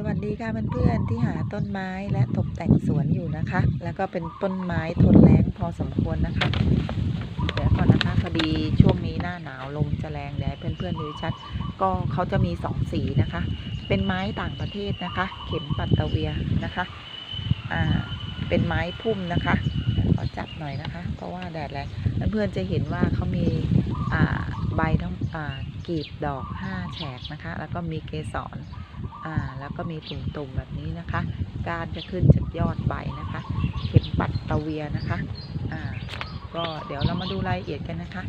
สวัสดีค่ะเพื่อนๆที่หาต้นไม้และตกแต่งสวนอยู่นะคะ แล้วก็เป็นต้นไม้ทนแรงพอสมควรนะคะเดี๋ยวก่อนนะคะพอดีช่วงนี้หน้าหนาวลมจะแรงเดี๋ยวเพื่อนๆดูชัด ก็เขาจะมีสองสีนะคะ เป็นไม้ต่างประเทศนะคะ เข็มปัตตะเวียนะคะอ่าเป็นไม้พุ่มนะคะขอจับหน่อยนะคะ เพราะว่าแดดแรงเพื่อนๆจะเห็นว่าเขามีอ่าใบทั้งอ่ากีบดอกห้าแฉกนะคะ แล้วก็มีเกสร อ่าแล้วก็มีตุ่มๆแบบนี้นะคะ การจะขึ้นจากยอดใบนะคะ เข็มปัดตะเวียนะคะอ่าก็เดี๋ยวเรามาดูรายละเอียดกันนะคะ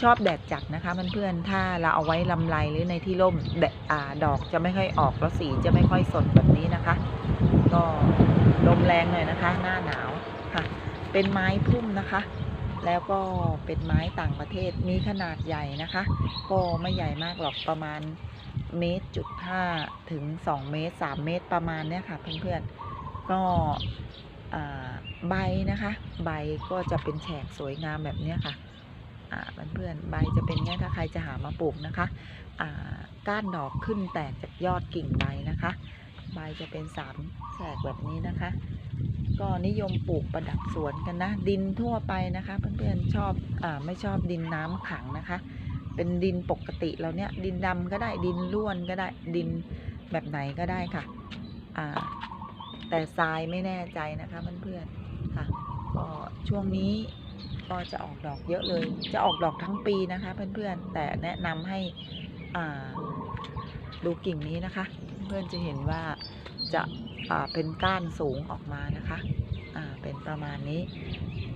ชอบแดดจัดนะคะเพื่อนๆถ้าเราเอาไว้ลำไรหรือในที่ร่มแดดอ่าดอกจะไม่ค่อยออกแล้วสีจะไม่ค่อยสดแบบนี้นะคะ ก็ลมแรงหน่อยนะคะ หน้าหนาวค่ะ เป็นไม้พุ่มนะคะแล้วก็เป็นไม้ต่างประเทศมีขนาดใหญ่นะคะ ก็ไม่ใหญ่มากหรอกประมาณ เมตรจุดห้าถึงสองเมตรสามเมตรประมาณเนี้ยค่ะเพื่อนๆก็อ่าใบนะคะ ใบก็จะเป็นแฉกสวยงามแบบเนี้ยค่ะอ่าเพื่อนๆใบจะเป็นเนี้ยถ้าใครจะหามาปลูกนะคะก้านดอกขึ้นแตกจากยอดกิ่งใบนะคะ ใบจะเป็นสามแฉกแบบนี้นะคะ ก็นิยมปลูกประดับสวนกันนะ ดินทั่วไปนะคะ เพื่อนๆชอบอไม่ชอบดินน้ำขังนะคะ เป็นดินปกติเราเนี่ยดินดำก็ได้ดินร่วนก็ได้ดินแบบไหนก็ได้ค่ะอ่าแต่ทรายไม่แน่ใจนะคะเพื่อนๆค่ะก็ช่วงนี้ก็จะออกดอกเยอะเลย จะออกดอกทั้งปีนะคะเพื่อนๆแต่แนะนำให้อ่าดูกิ่งนี้นะคะ เพื่อนจะเห็นว่าจะอ่าเป็นก้านสูงออกมานะคะ อ่าเป็นประมาณนี้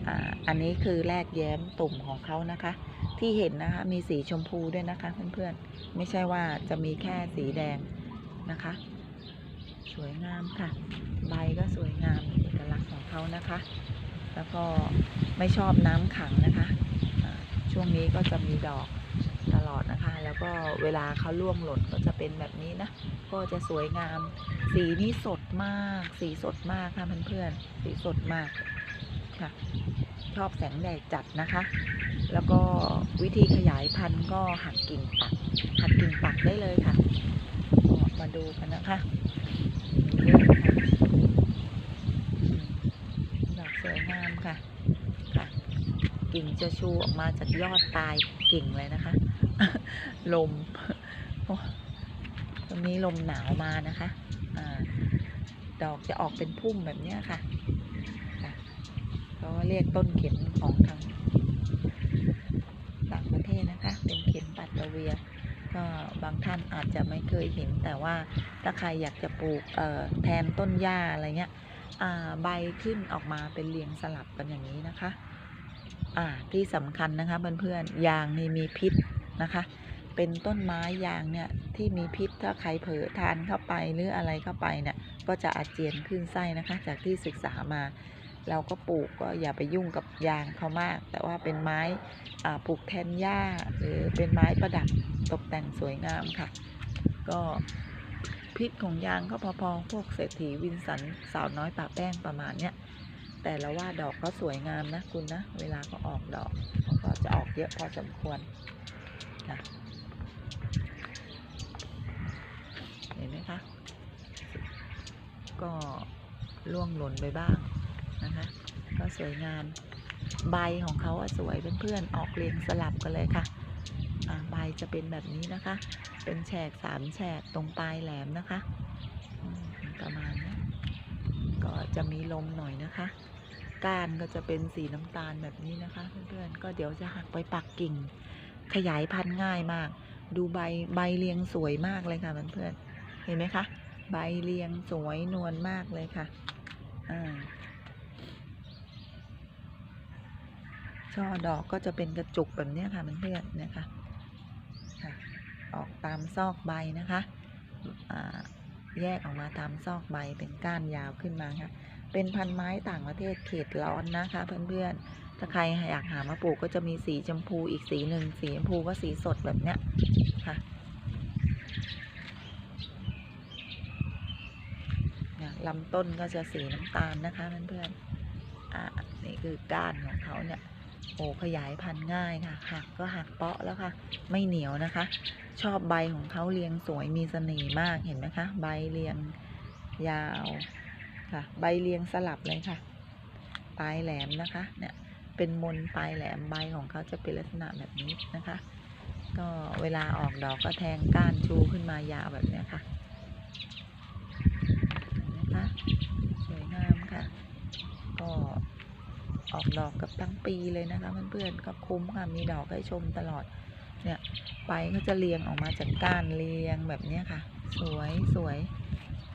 อ่าอันนี้คือแรกแย้มตุ่มของเขานะคะ ที่เห็นนะคะมีสีชมพูด้วยนะคะเพื่อนๆไม่ใช่ว่าจะมีแค่สีแดงนะคะ สวยงามค่ะ ใบก็สวยงามเอกลักษณ์ของเขานะคะ แล้วก็ไม่ชอบน้ำขังนะคะช่วงนี้ก็จะมีดอก ลอดนะคะ แล้วก็เวลาเขาล่วงหล่นก็จะเป็นแบบนี้นะ ก็จะสวยงาม สีนี่สดมาก สีสดมากค่ะเพื่อนๆ สีสดมากค่ะ ชอบแสงแดดจัดนะคะ แล้วก็วิธีขยายพันธุ์ก็หักกิ่งปัก หักกิ่งปักได้เลยค่ะ มาดูกันนะค่ะอืมดอกสวยงามค่ะ ค่ะ กิ่งจะชูออกมาจากยอดปลายกิ่งเลยนะคะ ลม ตรงนี้ลมหนาวมานะคะอดอกจะออกเป็นพุ่มแบบนี้ค่ะค่ะก็เรียกต้นเข็มของทางต่างประเทศนะคะ เป็นเข็มปัตตะเวีย ก็บางท่านอาจจะไม่เคยเห็น แต่ว่าถ้าใครอยากจะปลูกแทนต้นหญ้าอะไรเงี้ยใบขึ้นออกมาเป็นเรียงสลับกันอย่างนี้นะคะ ที่สำคัญนะคะเพื่อนๆยางนี่มีพิษ นะคะ เป็นต้นไม้ยางเนี่ยที่มีพิษถ้าใครเผลอทานเข้าไปหรืออะไรเข้าไปเนี่ยก็จะอาเจียนขึ้นไส้นะคะ จากที่ศึกษามา เราก็ปลูกก็อย่าไปยุ่งกับยางเขามาก แต่ว่าเป็นไม้ปลูกแทนหญ้าหรือเป็นไม้ประดับตกแต่งสวยงามค่ะ ก็พิษของยางก็พอๆพวกเศรษฐีวินสันสาวน้อยป่าแป้งประมาณเนี้ยแต่ละว่าดอกก็สวยงามนะคุณนะ เวลาก็ออกดอกก็จะออกเยอะพอสมควร นะเห็นไหมคะ ก็ร่วงหล่นไปบ้างนะคะ ก็สวยงาม ใบของเขาสวยเพื่อนๆ ออกเรียงสลับกันเลยค่ะใบจะเป็นแบบนี้นะคะ เป็นแฉกสามแฉกตรงปลายแหลมนะคะ ประมาณนี้ก็จะมีลมหน่อยนะคะ ก้านก็จะเป็นสีน้ำตาลแบบนี้นะคะ เพื่อนๆ ก็เดี๋ยวจะหักไปปักกิ่ง ขยายพันธุ์ง่ายมาก ดูใบใบเรียงสวยมากเลยค่ะเพื่อนๆเห็นไหมคะ ใบเรียงสวยนวลมากเลยค่ะอ่าช่อดอกก็จะเป็นกระจุกแบบนี้ค่ะเพื่อนๆนะคะค่ะออกตามซอกใบนะคะแยกออกมาตามซอกใบเป็นก้านยาวขึ้นมาค่ะ เป็นพันไม้ต่างประเทศเขตร้อนนะคะเพื่อนๆ ถ้าใครอยากหามาปลูกก็จะมีสีชมพูอีกสีหนึ่งสีชมพูก็สีสดแบบเนี้ยค่ะลำต้นก็จะสีน้ำตาลนะคะเพื่อนๆอ่านี่คือก้านของเขาเนี่ยโอ้ขยายพันธุ์ง่ายค่ะหักก็หักเปาะแล้วค่ะ ไม่เหนียวนะคะ ชอบใบของเขาเรียงสวยมีเสน่ห์มากเห็นไหมคะ ใบเรียงยาวค่ะ ใบเรียงสลับเลยค่ะ ปลายแหลมนะคะ เนี่ย เป็นมนปลายแหลมใบของเขาจะเป็นลักษณะแบบนี้นะคะ ก็เวลาออกดอกก็แทงก้านชูขึ้นมายาวแบบนี้ค่ะเห็นะคะสวยงามค่ะ ก็ออกดอกกับทั้งปีเลยนะคะเพื่อนๆก็คุ้มค่ะมีดอกให้ชมตลอดเนี่ยใบก็จะเรียงออกมาจากก้านเรียงแบบนี้ค่ะ สวยสวย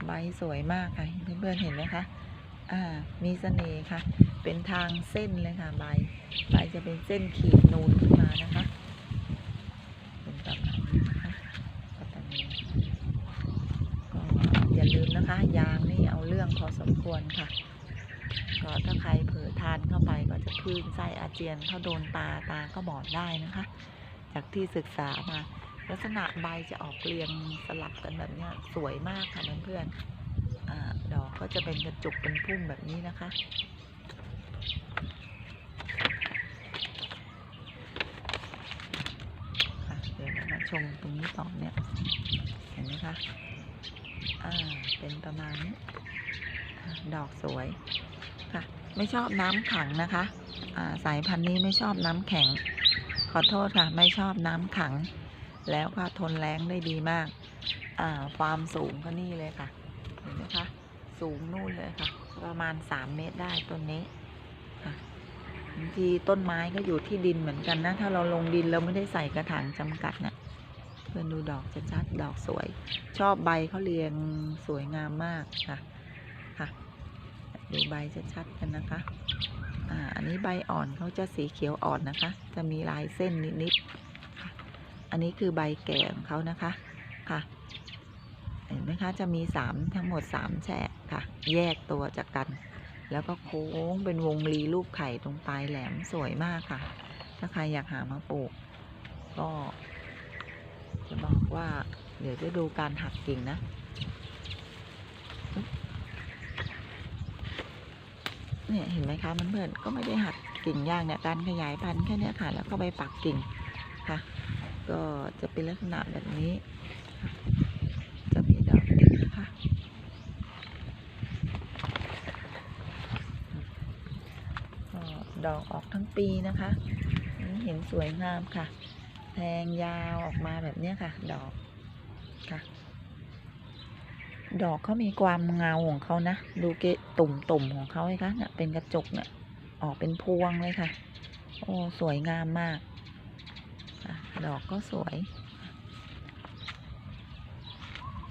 ใบสวยมากค่ะเพื่อนๆเห็นไหมคะ อ่ามีเสน่ห์ค่ะ เป็นทางเส้นเลยค่ะใบใบจะเป็นเส้นขีดนูนขึ้นมานะคะเป็นประมาณนี้นะคะปัตตานีก็อย่าลืมนะคะ ยางนี่เอาเรื่องพอสมควรค่ะก็ถ้าใครเผลอทานเข้าไปก็จะคลื่นไส้อาเจียนถ้าโดนตาตาก็บอดได้นะคะ จากที่ศึกษามาลักษณะใบจะออกเรียงสลับกันแบบนี้สวยมากค่ะเพื่อนๆอา ดอกก็จะเป็นกระจุกเป็นพุ่มแบบนี้นะคะ เดี๋ยวเรามาชมตรงนี้ต่อเนี่ย เห็นไหมคะ อ่า เป็นประมาณนี้ ดอกสวยค่ะ ไม่ชอบน้ำขังนะคะ อ่า สายพันธุ์นี้ไม่ชอบน้ำแข็ง ขอโทษค่ะ ไม่ชอบน้ำขัง แล้วก็ทนแรงได้ดีมาก อ่า ความสูงก็นี่เลยค่ะ นไหมคะ สูงนู่นเลยค่ะ ประมาณสามเมตรได้ต้นนี้ค่ะบางทีต้นไม้ก็อยู่ที่ดินเหมือนกันนะ ถ้าเราลงดินเราไม่ได้ใส่กระถางจำกัดนะ่ะเพื่อนดูดอกชัดๆดอกสวย ชอบใบเขาเรียงสวยงามมากค่ะค่ะ ดูใบชัดๆกันนะคะอ่าอันนี้ใบอ่อนเขาจะสีเขียวอ่อนนะคะ จะมีลายเส้นนิดๆอันนี้คือใบแก่ของเขานะคะค่ะ เห็นไหมคะ จะมีสามทั้งหมดสามแฉกค่ะ แยกตัวจากกัน แล้วก็โค้งเป็นวงรีรูปไข่ตรงปลายแหลมสวยมากค่ะ ถ้าใครอยากหามาปลูก ก็ จะบอกว่า เดี๋ยวจะดูการหักกิ่งนะเนี่ยเห็นไหมคะมันเพื่อนก็ไม่ได้หักกิ่งยากเนี่ยการขยายพันธุ์แค่นี้ค่ะ แล้วก็ไปปักกิ่งค่ะ ก็จะเป็นลักษณะแบบนี้ค่ะจะมีดอกติดนะคะก็ ดอกออกทั้งปีนะคะเห็นสวยงามค่ะ แทงยาวออกมาแบบนี้ค่ะ ดอกค่ะ ดอกเขามีความเงาของเขานะ ดูเกะตุ่มตุ่มๆของเขาเลยคะเนี่ยเป็นกระจกเนี่ยออกเป็นพวงเลยค่ะ โอ้สวยงามมากดอกก็สวย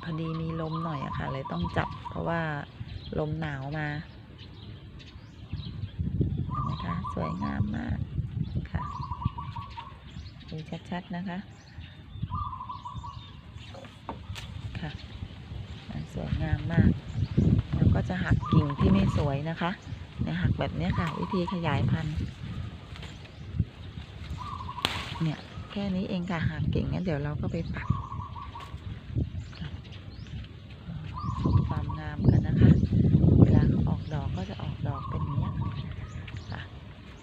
พอดีมีลมหน่อยอะค่ะ เลยต้องจับเพราะว่าลมหนาวมาเห็นะคะ สวยงามมากค่ะดูชัดๆนะคะ ค่ะสวยงามมาก แล้วก็จะหักกิ่งที่ไม่สวยนะคะเนี่ยหักแบบนี้ค่ะ วิธีขยายพันธุ์ เนี่ยแค่นี้เองค่ะหักกิ่งงั้นเดี๋ยวเราก็ไปปักค่ะชมความงามกันนะคะ เวลาเขาออกดอกก็จะออกดอกเป็นอย่างเนี้ยค่ะ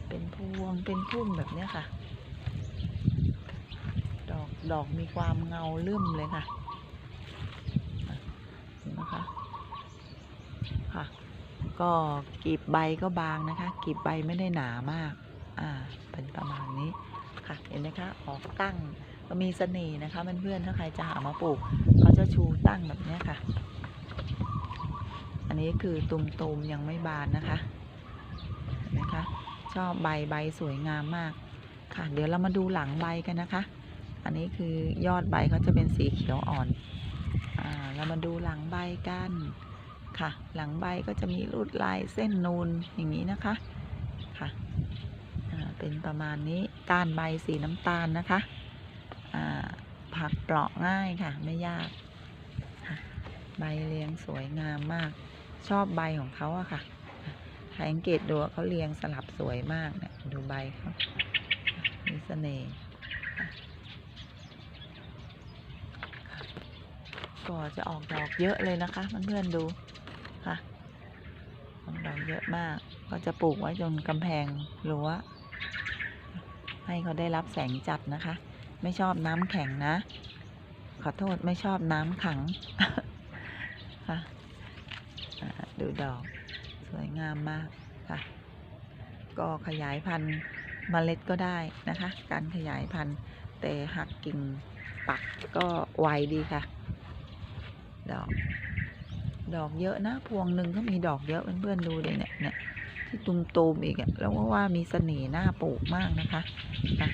เป็นพวงเป็น พุ่มแบบนี้ค่ะ ดอกดอกมีความเงาเลื่อมเลยค่ะเห็นไหมคะค่ะ ก็กลีบใบก็บางนะคะกลีบใบไม่ได้หนามาก อ่า เป็นประมาณนี้ค่ะ เห็นไหมคะ ออกตั้งก็มีเสน่ห์นะคะเพื่อนๆถ้าใครจะหามาปลูกเขาจะชูตั้งแบบนี้ค่ะ อันนี้คือตุ่มๆยังไม่บานนะคะเห็นไหมคะ ชอบใบใบสวยงามมากค่ะ เดี๋ยวเรามาดูหลังใบกันนะคะ อันนี้คือยอดใบเขาจะเป็นสีเขียวอ่อนอ่าเรามาดูหลังใบกันค่ะ หลังใบก็จะมีรูดลายเส้นนูนอย่างนี้นะคะค่ะอ่าเป็นประมาณนี้ก้านใบสีน้ำตาลนะคะอ่าผักเปราะง่ายค่ะ ไม่ยาก ใบเรียงสวยงามมาก ชอบใบของเขาอะค่ะ สังเกตดูเขาเรียงสลับสวยมากเนี่ยดูใบเขามีเสน่ห์ค่ะค่ะก็จะออกดอกเยอะเลยนะคะเพื่อนๆดูค่ะออกดอกเยอะมาก ก็จะปลูกไว้จนกำแพงรั้วให้เขาได้รับแสงจัดนะคะ ไม่ชอบน้ำแข็งนะ ขอโทษไม่ชอบน้ำขังค่ะดูดอก สวยงามมากค่ะ ก็ขยายพันธุ์เมล็ดก็ได้นะคะ การขยายพันธุ์แต่หักกิ่งปักก็ไวดีค่ะ ดอก ดอกเยอะนะ พวงหนึ่งก็มีดอกเยอะเพื่อนๆดูเลยเนี่ยเนี่ยที่ตุมตูมอีกอะแล้วก็ว่ามีเสน่ห์น่าปลูกมากนะคะค่ะ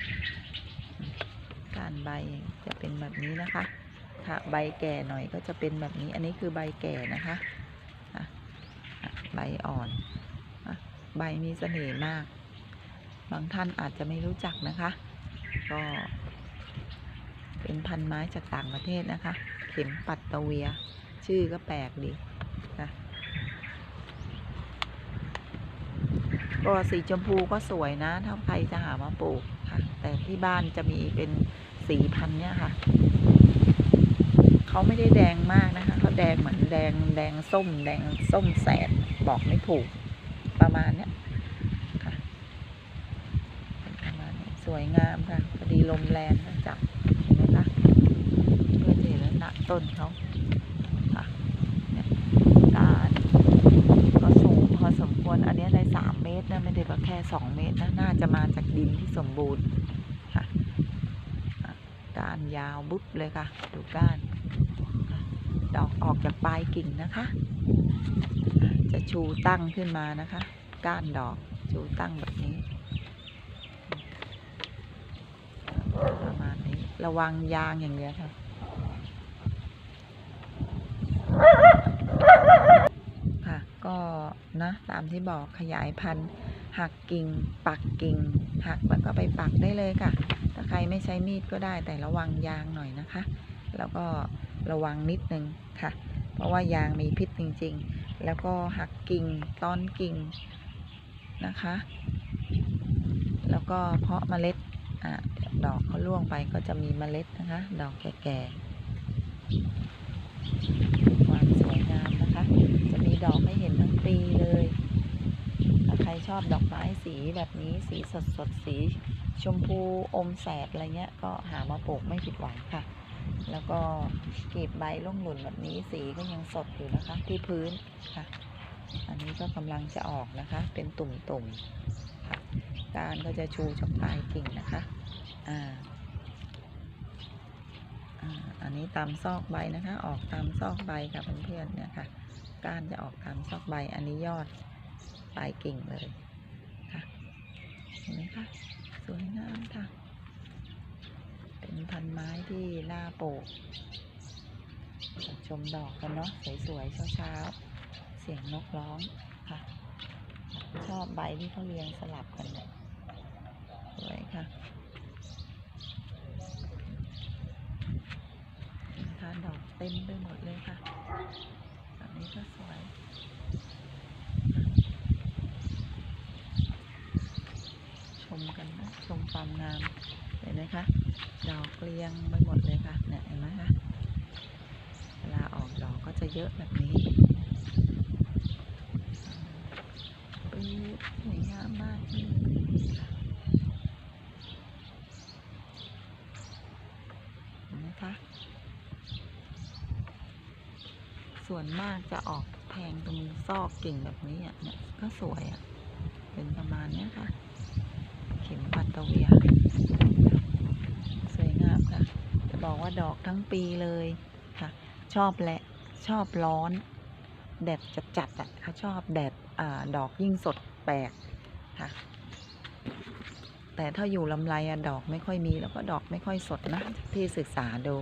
การใบจะเป็นแบบนี้นะคะ ค่ะ ใบแก่หน่อยก็จะเป็นแบบนี้ อันนี้คือใบแก่นะคะ ใบอ่อนใบมีเสน่ห์มาก บางท่านอาจจะไม่รู้จักนะคะ ก็เป็นพันไม้จากต่างประเทศนะคะ เข็มปัตตะเวีย ชื่อก็แปลกดีนะก็สีชมพูก็สวยนะ ถ้าใครจะหามาปลูกค่ะ แต่ที่บ้านจะมีเป็นสีพันธุ์เนี่ยค่ะ เขาไม่ได้แดงมากนะคะ เขาแดงเหมือนแดงแดงส้ม แดงส้มแสด บอกไม่ถูกประมาณเนี้ยค่ะประมาณนี้สวยงามค่ะพอดีลมแรงจับเห็นไหมคะเพื่อจะเห็นลักษณะต้นเขาค่ะเนี่ยการก็สูงพอสมควรอันนี้ได้สามเมตรนะไม่ได้ว่าแค่สองเมตรนะน่าจะมาจากดินที่สมบูรณ์ค่ะก้านยาวบุ๊บเลยค่ะ ดูก้านดอกออกจากปลายกิ่งนะคะ จะชูตั้งขึ้นมานะคะ ก้านดอกชูตั้งแบบนี้ ประมาณนี้ระวังยางอย่างเดียวค่ะค่ะก็นะตามที่บอกขยายพันธุ์หักกิ่ง ปักกิ่ง หักแล้วก็ไปปักได้เลยค่ะ ถ้าใครไม่ใช้มีดก็ได้แต่ระวังยางหน่อยนะคะ แล้วก็ระวังนิดนึงค่ะ เพราะว่ายางมีพิษจริงๆ แล้วก็หักกิ่งต้อนกิ่งนะคะ แล้วก็เพาะเมล็ดอะดอกเขาล่วงไปก็จะมีเมล็ดนะคะ ดอกแก่ๆความสวยงามนะคะ จะมีดอกให้เห็นทั้งปีเลยถ้าใครชอบดอกไม้สีแบบนี้สีสดสดๆสีชมพูอมแสดอะไรเงี้ยก็หามาปลูกไม่ผิดหวังค่ะ แล้วก็กีบใบร่มหล่นแบบนี้สีก็ยังสดอยู่นะคะ ที่พื้นค่ะ อันนี้ก็กำลังจะออกนะคะ เป็นตุ่มๆค่ะการก็จะชูจากปลายกิ่งนะคะอ่าอ่าอันนี้ตามซอกใบนะคะ ออกตามซอกใบค่ะเพื่อนๆเนี่ยค่ะ ก้านจะออกตามซอกใบ อันนี้ยอดปลายกิ่งเลยค่ะ เห็นไหมคะ สวยงามค่ะ เป็นพันไม้ที่น่าปลูก ชมดอกกันเนาะสวยๆเช้าๆ เสียงนกร้องค่ะ ชอบใบที่เขาเรียงสลับกันเนี่ยสวยค่ะทานดอกเต็มไปหมดเลยค่ะแบบนี้ก็สวยชมกันนะชมความงามเห็นไหมคะ ดอกเรียงไปหมดเลยค่ะเนี่ยเห็นไหมคะเวลาออกดอกก็จะเยอะแบบนี้ปื๊ดสวยงามมากเลยค่ะเห็นไหมคะส่วนมากจะออกแทงตรงซอกกิ่งแบบนี้อะเนี่ยก็สวยอะเป็นประมาณนี้ค่ะ เข็มปัตตเวียามค่ะจะ บอกว่าดอกทั้งปีเลยค่ะ ชอบแหละชอบร้อน แดดจัดๆอะเขาชอบแดดอ่าดอกยิ่งสดแปลกค่ะ แต่ถ้าอยู่ลำไรอะดอกไม่ค่อยมีแล้วก็ดอกไม่ค่อยสดนะ ที่ศึกษาดู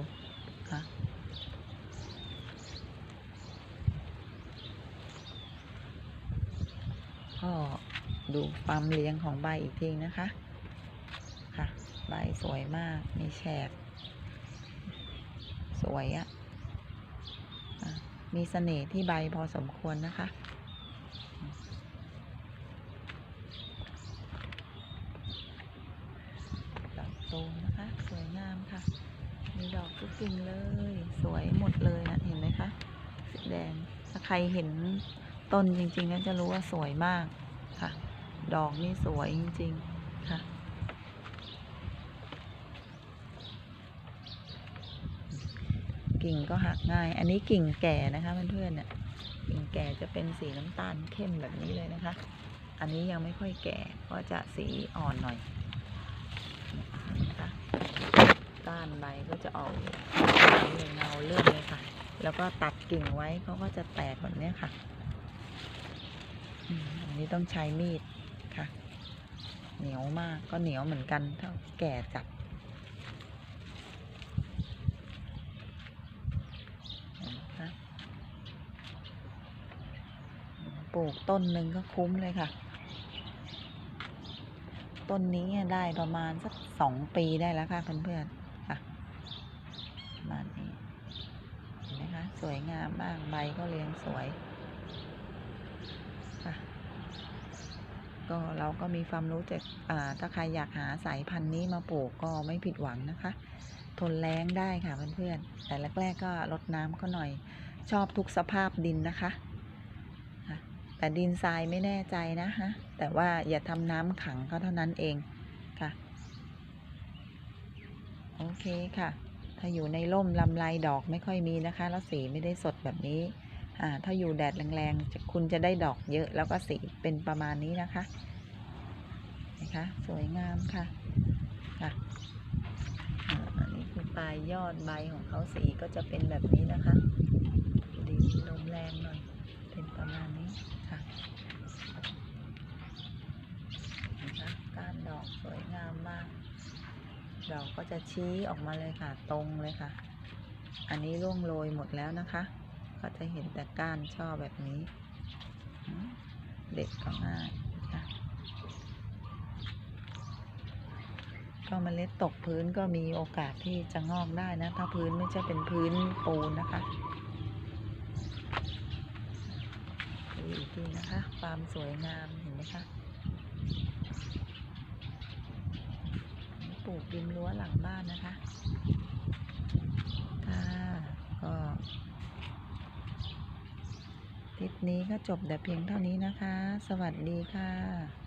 ค่ะก็ดูความเลี้ยงของใบอีกทีนะคะ ค่ะ ใบสวยมาก มีแฉก สวยอะ่ะ มีเสน่ห์ที่ใบพอสมควรนะคะ ดอกตูมนะคะ สวยงามค่ะ มีดอกทุกกิ่งเลย สวยหมดเลยนะ เห็นไหมคะสีแดง ถ้าใครเห็นต้นจริงๆก็จะรู้ว่าสวยมากค่ะ ดอกนี่สวยจริง ๆค่ะ กิ่งก็หักง่าย อันนี้กิ่งแก่นะคะเพื่อนๆเนี่ยกิ่งแก่จะเป็นสีน้ำตาลเข้มแบบนี้เลยนะคะ อันนี้ยังไม่ค่อยแก่ก็จะสีอ่อนหน่อยนะคะก้านใบก็จะออกเงาเลื่อนเลยค่ะ แล้วก็ตัดกิ่งไว้เขาก็จะแตกแบบนี้ค่ะอันนี้ต้องใช้มีดค่ะ เหนียวมากก็เหนียวเหมือนกันถ้าแก่จัดเห็นไหมคะป ลูกต้นหนึ่งก็คุ้มเลยค่ะ ต้นนี้ได้ประมาณสักสองปีได้แล้วค่ะเพื่อนๆค่ะประมาณนี้เห็นไหมคะสวยงามมากใบก็เรียงสวยค่ะก็เราก็มีความรู้จากอ่าถ้าใครอยากหาสายพันธุ์นี้มาปลูกก็ไม่ผิดหวังนะคะ ทนแรงได้ค่ะเพื่อนๆแต่แรกๆก็รดน้ำเขาหน่อยชอบทุกสภาพดินนะคะ แต่ดินทรายไม่แน่ใจนะฮะ แต่ว่าอย่าทำน้ำขังเขาเท่านั้นเองค่ะ โอเคค่ะ ถ้าอยู่ในร่มลำไรดอกไม่ค่อยมีนะคะ แล้วสีไม่ได้สดแบบนี้ อ่า ถ้าอยู่แดดแรงๆ คุณจะได้ดอกเยอะ แล้วก็สีเป็นประมาณนี้นะคะ นะคะ สวยงามค่ะ ค่ะอันนี้คือปลายยอดใบของเขาสีก็จะเป็นแบบนี้นะคะดีลมแรงหน่อย เป็นประมาณนี้ค่ะนะคะก้านดอกสวยงามมาก ดอกก็จะชี้ออกมาเลยค่ะ ตรงเลยค่ะ อันนี้ร่วงโรยหมดแล้วนะคะ ก็จะเห็นแต่ก้านช่อแบบนี้ เด็ดก็ง่ายค่ะก็เมล็ดตกพื้นก็มีโอกาสที่จะงอกได้นะ ถ้าพื้นไม่ใช่เป็นพื้นปูนนะคะ ดูนะคะความสวยงามเห็นไหมคะปลูกริมรั้วหลังบ้านนะคะค่ะก็คลิปนี้ก็จบแต่เพียงเท่านี้นะคะ สวัสดีค่ะ